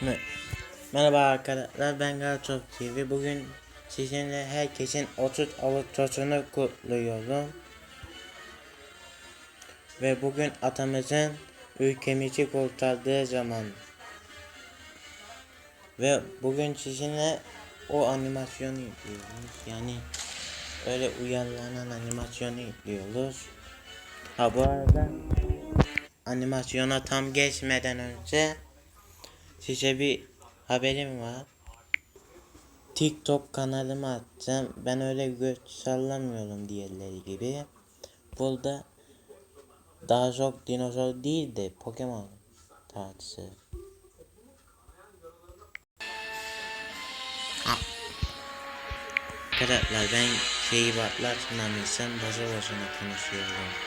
Me- Merhaba arkadaşlar ben Galatasaray TV. Bugün sizinle herkesin 30 Ağustos'unu kutluyorum. Ve bugün atamızın ülkemizi kurtardığı zaman. Ve bugün sizinle o animasyonu izliyoruz. Yani öyle uyarlanan animasyonu izliyoruz. Ha bu arada animasyona tam geçmeden önce size bir haberim var. TikTok kanalıma atacağım. Ben öyle göç sallamıyorum diğerleri gibi. Burada daha çok dinozor değil de Pokemon tarzı. Ha. Arkadaşlar ben şeyi patlatmamışsam boşu boşuna konuşuyorum.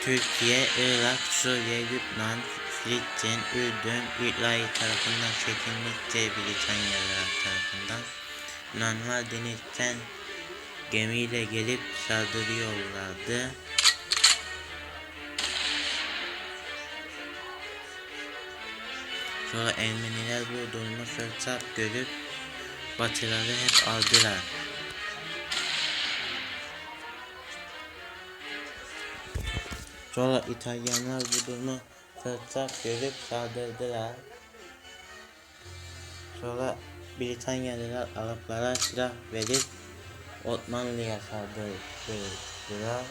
Türkiye, Irak, Suriye, Lübnan, Filistin, Ürdün, İsrail tarafından çekilmişçe Britanyalılar tarafından Yunanlar denizden gemiyle gelip saldırıyorlardı. Sonra Ermeniler bu durumu fırsat görüp Batıları hep aldılar. Sonra İtalyanlar bu durumu fırsat görüp saldırdılar. Sonra Britanyalılar Araplara silah verip Osmanlı'ya saldırdılar.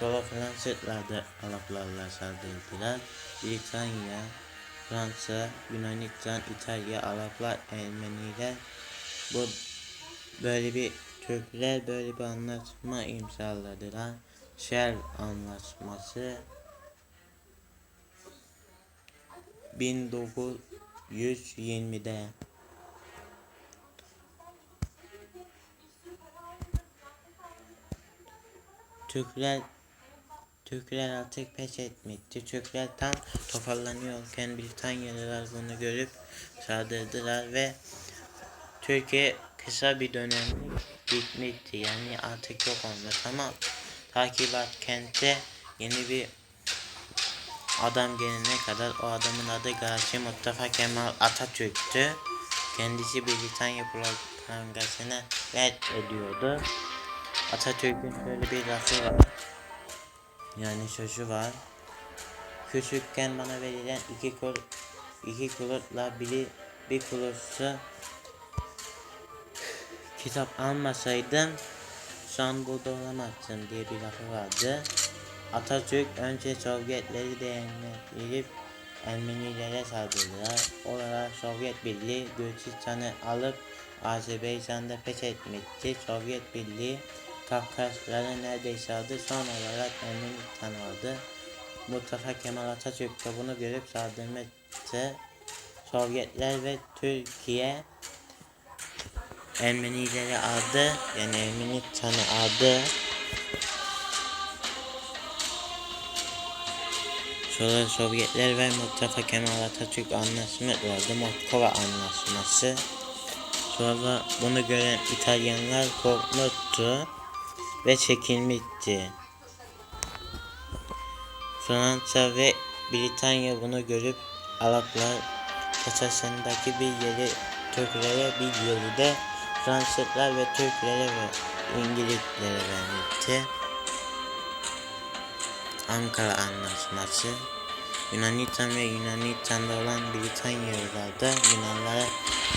Sonra Fransızlar da Araplarla saldırdılar. Britanya, Fransa, Yunanistan, İtalya, Araplar, Ermeniler bu böyle bir Türkler böyle bir anlaşma imzaladılar. Shell anlaşması 1920'de Türkler Türkler artık pes etmişti. Türkler tam toparlanıyorken Britanyalılar bunu görüp saldırdılar ve Türkiye kısa bir dönemlik bitmişti. Yani artık yok olmuş ama takibat kentte yeni bir adam gelene kadar o adamın adı Gazi Mustafa Kemal Atatürk'tü. Kendisi Britanya propagandasını red ediyordu. Atatürk'ün şöyle bir lafı var. Yani sözü var. Küçükken bana verilen iki kul iki kulutla biri bir kulusu kitap almasaydım şu an burada olamazsın diye bir lafı vardı. Atatürk önce Sovyetleri değerlendirip Ermenilere saldırdılar. Olarak Sovyet Birliği Gürcistan'ı alıp Azerbaycan'da fethetmişti. Sovyet Birliği Kafkasları neredeyse aldı. Son olarak Ermenistan aldı. Mustafa Kemal Atatürk de bunu görüp saldırmıştı. Sovyetler ve Türkiye Ermenileri aldı. Yani Ermenistan'ı aldı. Sonra Sovyetler ve Mustafa Kemal Atatürk anlaşması Moskova anlaşması. Sonra bunu gören İtalyanlar korkmuştu ve çekilmişti. Fransa ve Britanya bunu görüp Araplar kasasındaki bir yeri Türklere bir yeri de Fransızlar ve Türklere ve İngilizlere vermişti. Ankara Anlaşması Yunanistan ve Yunanistan'da olan Britanyalılar da Yunanlara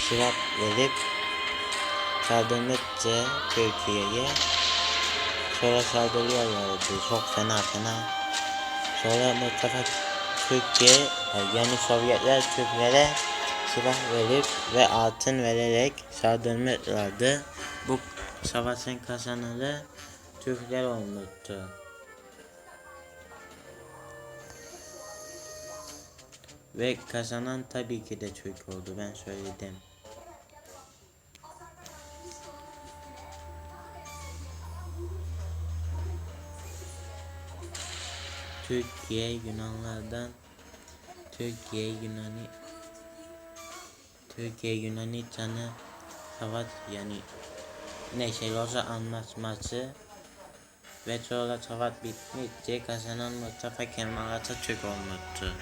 silah verip saldırmıştı Türkiye'ye. Sonra saldırıyorlardı çok fena fena. Sonra Mustafa Türkiye yani Sovyetler Türklere silah verip ve altın vererek saldırmışlardı. Bu savaşın kazananı Türkler olmuştu. Ve kazanan tabii ki de Türk oldu ben söyledim. Türkiye Yunanlardan Türkiye Yunani Türkiye ve sonra Savaş bitmişti. Kazanan Mustafa Kemal Atatürk olmuştu.